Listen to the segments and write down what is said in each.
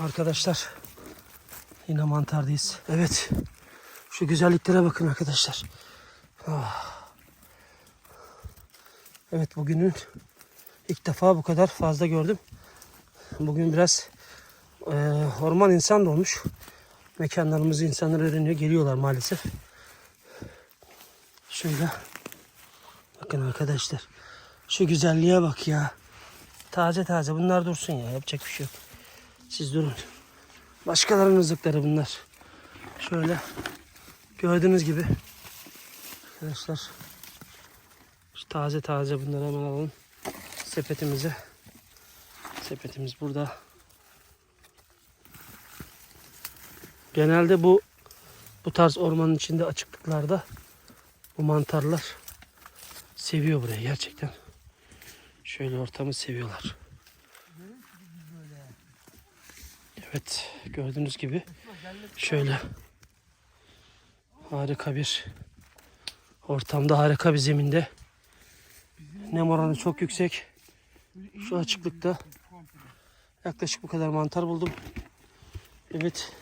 Arkadaşlar yine mantardayız. Evet. Şu güzelliklere bakın arkadaşlar. Ah. Evet bugünün ilk defa bu kadar fazla gördüm. Bugün biraz e, orman insan dolmuş. Mekanlarımızı insanlar öğreniyor. Geliyorlar maalesef. Şöyle. Bakın arkadaşlar. Şu güzelliğe bak ya. Taze taze bunlar dursun ya. Yapacak bir şey yok. Siz durun. Başkalarının rızıkları bunlar. Şöyle. Gördüğünüz gibi. Arkadaşlar. Şu taze taze bunları hemen alalım. Sepetimize. Sepetimiz burada. Genelde bu bu tarz ormanın içinde açıklıklarda bu mantarlar seviyor burayı gerçekten. Şöyle ortamı seviyorlar. Evet gördüğünüz gibi şöyle harika bir ortamda harika bir zeminde nem oranı çok yüksek. Şu açıklıkta yaklaşık bu kadar mantar buldum. Evet.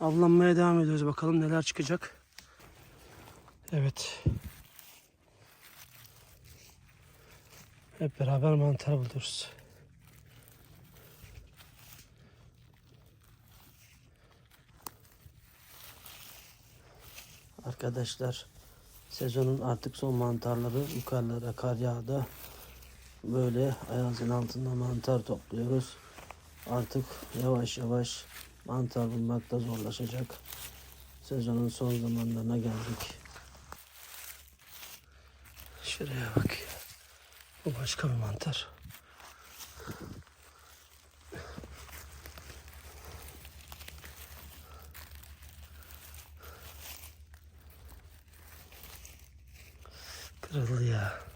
Avlanmaya devam ediyoruz. Bakalım neler çıkacak. Evet. Hep beraber mantar buluyoruz. Arkadaşlar sezonun artık son mantarları yukarılara kar yağdı. Böyle ayazın altında mantar topluyoruz. Artık yavaş yavaş mantar bulmak da zorlaşacak. Sezonun son zamanlarına geldik. Şuraya bak. Bu başka bir mantar. Kırıldı ya.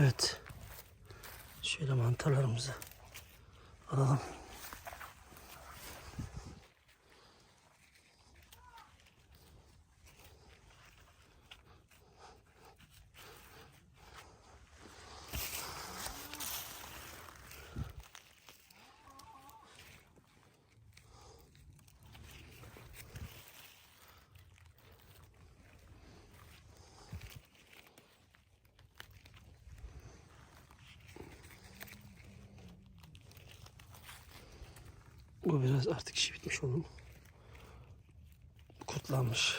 Evet. Şöyle mantarlarımızı alalım. Bu biraz artık işi bitmiş onun. Kurtlanmış.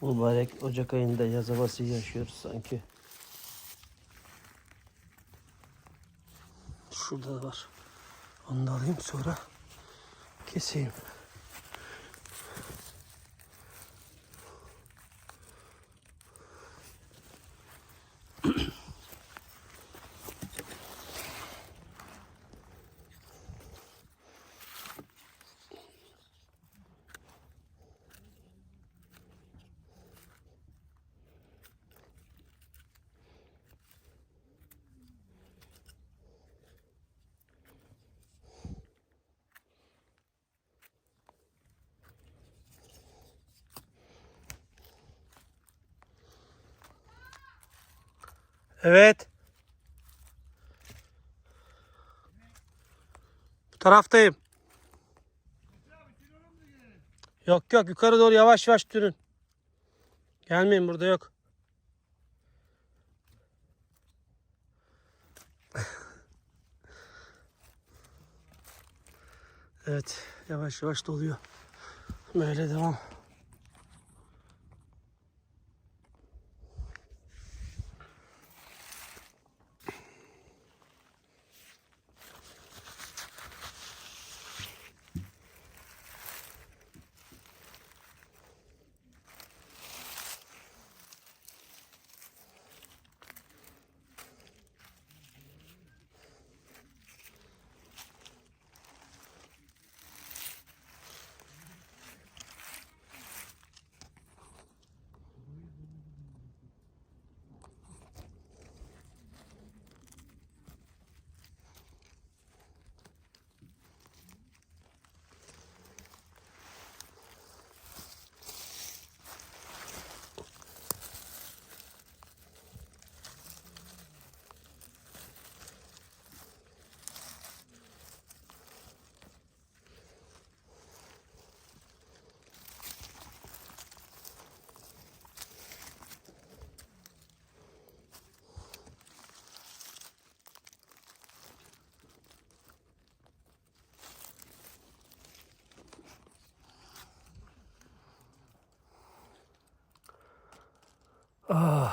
Mübarek Ocak ayında yaz havası yaşıyoruz sanki. Şurada da var. Onu da alayım sonra keseyim. Evet. Bu taraftayım. Yok yok yukarı doğru yavaş yavaş dönün. Gelmeyin burada yok. evet yavaş yavaş doluyor. Böyle devam.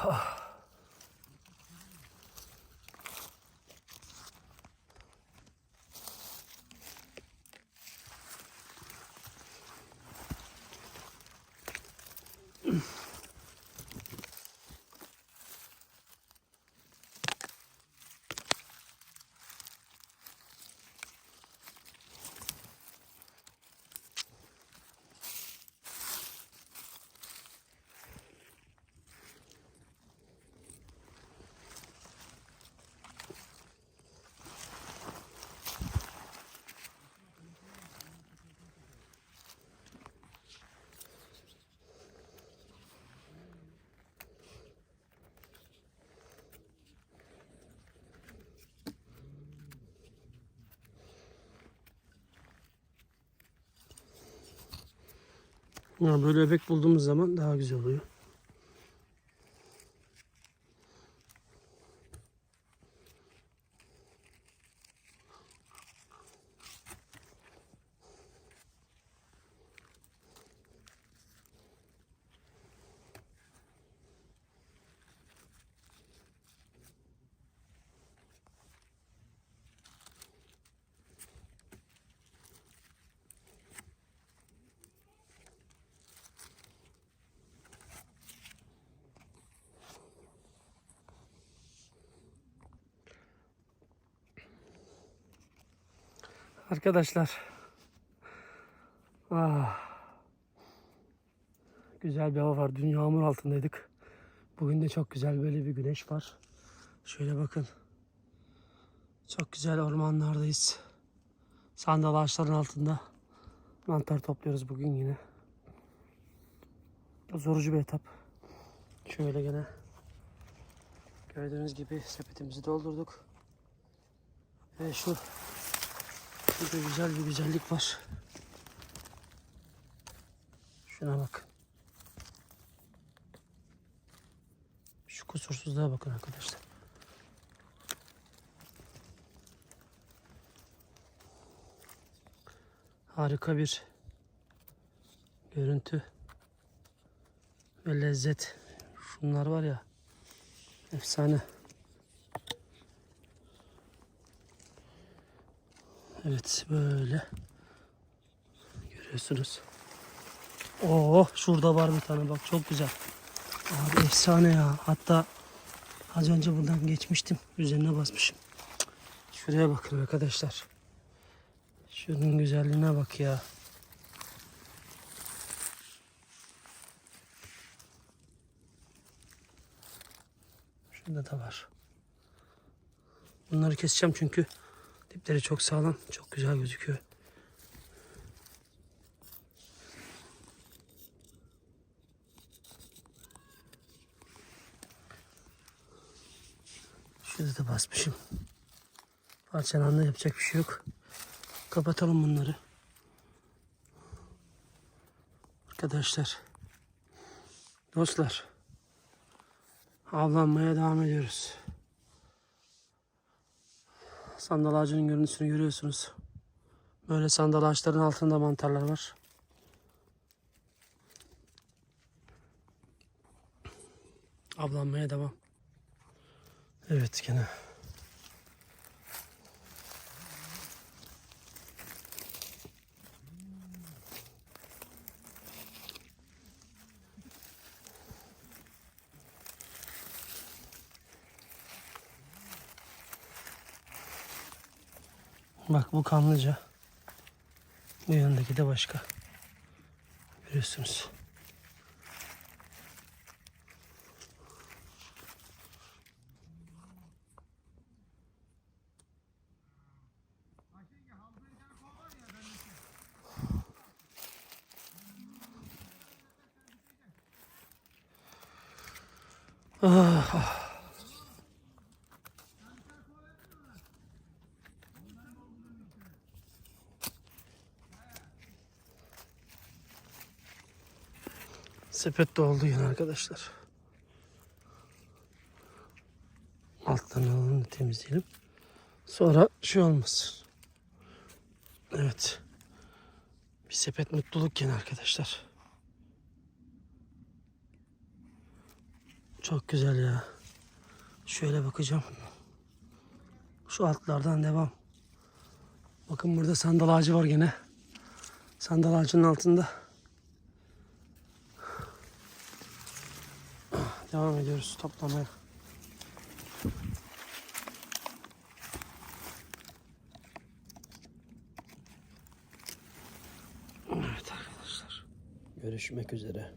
Ah, Böyle öbek bulduğumuz zaman daha güzel oluyor. Arkadaşlar. Ah. Güzel bir hava var. Dün yağmur altındaydık. Bugün de çok güzel böyle bir güneş var. Şöyle bakın. Çok güzel ormanlardayız. Sandal ağaçların altında. Mantar topluyoruz bugün yine. Zorucu bir etap. Şöyle gene. Gördüğünüz gibi sepetimizi doldurduk. Ve şu Burada güzel bir güzellik var. Şuna bakın. Şu kusursuzluğa bakın arkadaşlar. Harika bir görüntü ve lezzet. Şunlar var ya efsane. Evet böyle görüyorsunuz. Oo şurada var bir tane bak çok güzel. Abi efsane ya. Hatta az önce buradan geçmiştim. Üzerine basmışım. Şuraya bakın arkadaşlar. Şunun güzelliğine bak ya. Şurada da var. Bunları keseceğim çünkü Dipleri çok sağlam, çok güzel gözüküyor. Şurada da basmışım. Parçalandı yapacak bir şey yok. Kapatalım bunları. Arkadaşlar. Dostlar. Avlanmaya devam ediyoruz. Sandal ağacının görüntüsünü görüyorsunuz. Böyle sandal ağaçların altında mantarlar var. Avlanmaya devam. Evet gene. Bak bu kanlıca. Bu yanındaki de başka. Görüyorsunuz. Ah, ah. Sepet doldu yine arkadaşlar. Alttan alanı temizleyelim. Sonra şey olmasın. Evet. Bir sepet mutluluk yine arkadaşlar. Çok güzel ya. Şöyle bakacağım. Şu altlardan devam. Bakın burada sandal ağacı var gene. Sandal ağacının altında. Devam ediyoruz toplamaya. Evet arkadaşlar. Görüşmek üzere.